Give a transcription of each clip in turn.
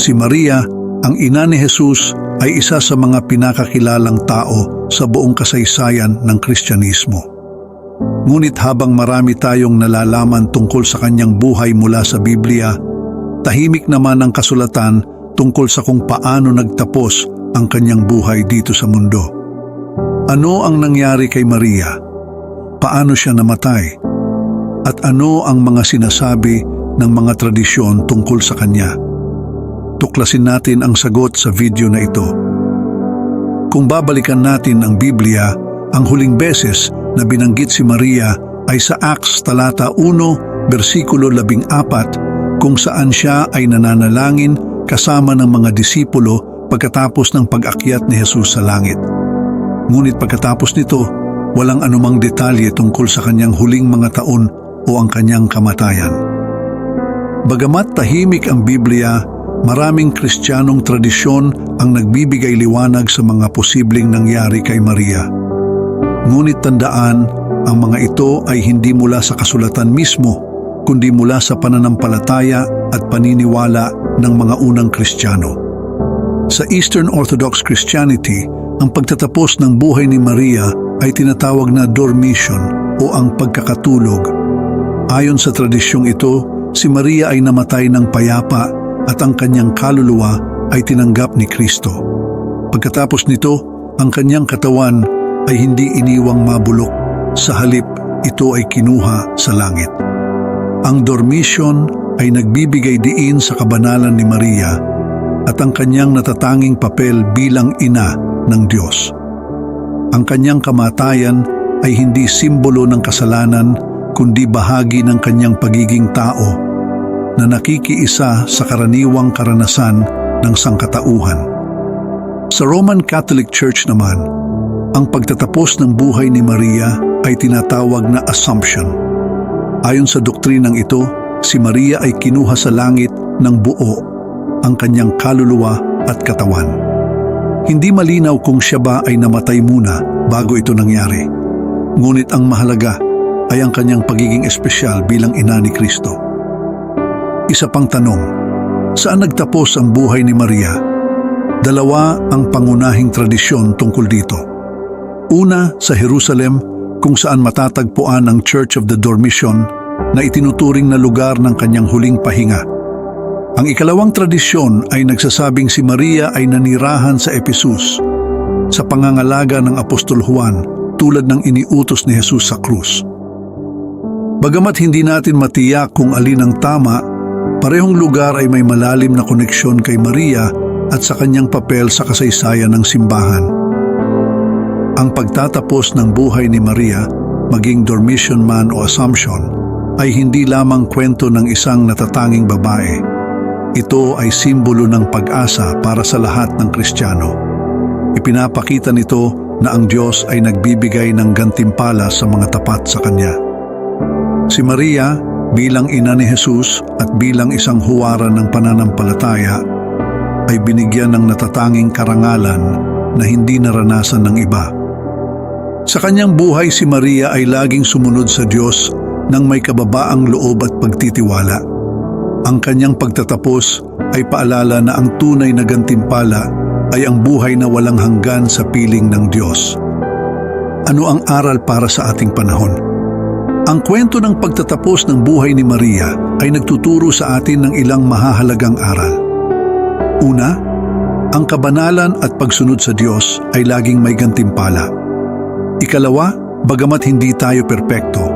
Si Maria, ang ina ni Jesus, ay isa sa mga pinakakilalang tao sa buong kasaysayan ng Kristyanismo. Ngunit habang marami tayong nalalaman tungkol sa kanyang buhay mula sa Biblia, tahimik naman ang kasulatan tungkol sa kung paano nagtapos ang kanyang buhay dito sa mundo. Ano ang nangyari kay Maria? Paano siya namatay? At ano ang mga sinasabi ng mga tradisyon tungkol sa kanya? Tuklasin natin ang sagot sa video na ito. Kung babalikan natin ang Biblia, ang huling beses na binanggit si Maria ay sa Acts talata 1, versikulo 14, kung saan siya ay nananalangin kasama ng mga disipulo pagkatapos ng pag-akyat ni Jesus sa langit. Ngunit pagkatapos nito, walang anumang detalye tungkol sa kanyang huling mga taon o ang kanyang kamatayan. Bagamat tahimik ang Biblia, maraming kristyanong tradisyon ang nagbibigay liwanag sa mga posibleng nangyari kay Maria. Ngunit tandaan, ang mga ito ay hindi mula sa kasulatan mismo, kundi mula sa pananampalataya at paniniwala ng mga unang Kristiyano. Sa Eastern Orthodox Christianity, ang pagtatapos ng buhay ni Maria ay tinatawag na dormition o ang pagkakatulog. Ayon sa tradisyong ito, si Maria ay namatay ng payapa at ang kanyang kaluluwa ay tinanggap ni Kristo. Pagkatapos nito, ang kanyang katawan ay hindi iniwang mabulok. Sa halip, ito ay kinuha sa langit. Ang dormition ay nagbibigay diin sa kabanalan ni Maria at ang kanyang natatanging papel bilang ina ng Diyos. Ang kanyang kamatayan ay hindi simbolo ng kasalanan kundi bahagi ng kanyang pagiging tao na nakikiisa sa karaniwang karanasan ng sangkatauhan. Sa Roman Catholic Church naman, ang pagtatapos ng buhay ni Maria ay tinatawag na Assumption. Ayon sa doktrinang ito, si Maria ay kinuha sa langit ng buo ang kanyang kaluluwa at katawan. Hindi malinaw kung siya ba ay namatay muna bago ito nangyari. Ngunit ang mahalaga ay ang kanyang pagiging espesyal bilang ina ni Kristo. Isa pang tanong, saan nagtapos ang buhay ni Maria? Dalawa ang pangunahing tradisyon tungkol dito. Una, sa Jerusalem, kung saan matatagpuan ang Church of the Dormition na itinuturing na lugar ng kanyang huling pahinga. Ang ikalawang tradisyon ay nagsasabing si Maria ay nanirahan sa Epesus sa pangangalaga ng Apostol Juan tulad ng iniutos ni Jesus sa krus. Bagamat hindi natin matiyak kung alin ang tama, parehong lugar ay may malalim na koneksyon kay Maria at sa kanyang papel sa kasaysayan ng simbahan. Ang pagtatapos ng buhay ni Maria, maging dormition man o assumption, ay hindi lamang kwento ng isang natatanging babae. Ito ay simbolo ng pag-asa para sa lahat ng Kristiyano. Ipinapakita nito na ang Diyos ay nagbibigay ng gantimpala sa mga tapat sa Kanya. Si Maria, bilang ina ni Jesus at bilang isang huwara ng pananampalataya, ay binigyan ng natatanging karangalan na hindi naranasan ng iba. Sa kanyang buhay si Maria ay laging sumunod sa Diyos ng may kababaang loob at pagtitiwala. Ang kanyang pagtatapos ay paalala na ang tunay na gantimpala ay ang buhay na walang hanggan sa piling ng Diyos. Ano ang aral para sa ating panahon? Ang kwento ng pagtatapos ng buhay ni Maria ay nagtuturo sa atin ng ilang mahahalagang aral. Una, ang kabanalan at pagsunod sa Diyos ay laging may gantimpala. Ikalawa, bagamat hindi tayo perpekto,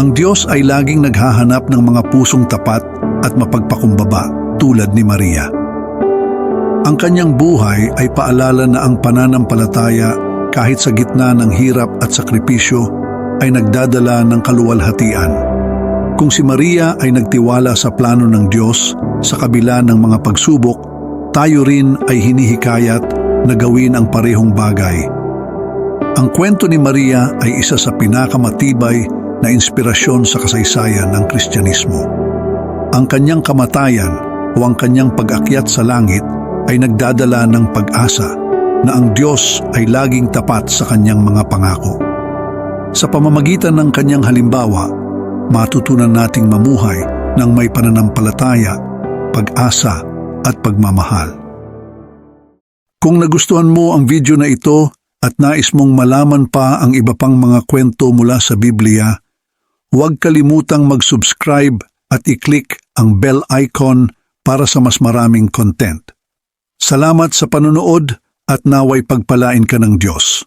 ang Diyos ay laging naghahanap ng mga pusong tapat at mapagpakumbaba tulad ni Maria. Ang kanyang buhay ay paalala na ang pananampalataya kahit sa gitna ng hirap at sakripisyo ay nagdadala ng kaluwalhatian. Kung si Maria ay nagtiwala sa plano ng Diyos sa kabila ng mga pagsubok, tayo rin ay hinihikayat na gawin ang parehong bagay. Ang kwento ni Maria ay isa sa pinakamatibay na inspirasyon sa kasaysayan ng Kristyanismo. Ang kanyang kamatayan o ang kanyang pag-akyat sa langit ay nagdadala ng pag-asa na ang Diyos ay laging tapat sa kanyang mga pangako. Sa pamamagitan ng kanyang halimbawa, matutunan nating mamuhay ng may pananampalataya, pag-asa at pagmamahal. Kung nagustuhan mo ang video na ito at nais mong malaman pa ang iba pang mga kwento mula sa Biblia, huwag kalimutang mag-subscribe at i-click ang bell icon para sa mas maraming content. Salamat sa panonood at naway pagpalain ka ng Diyos.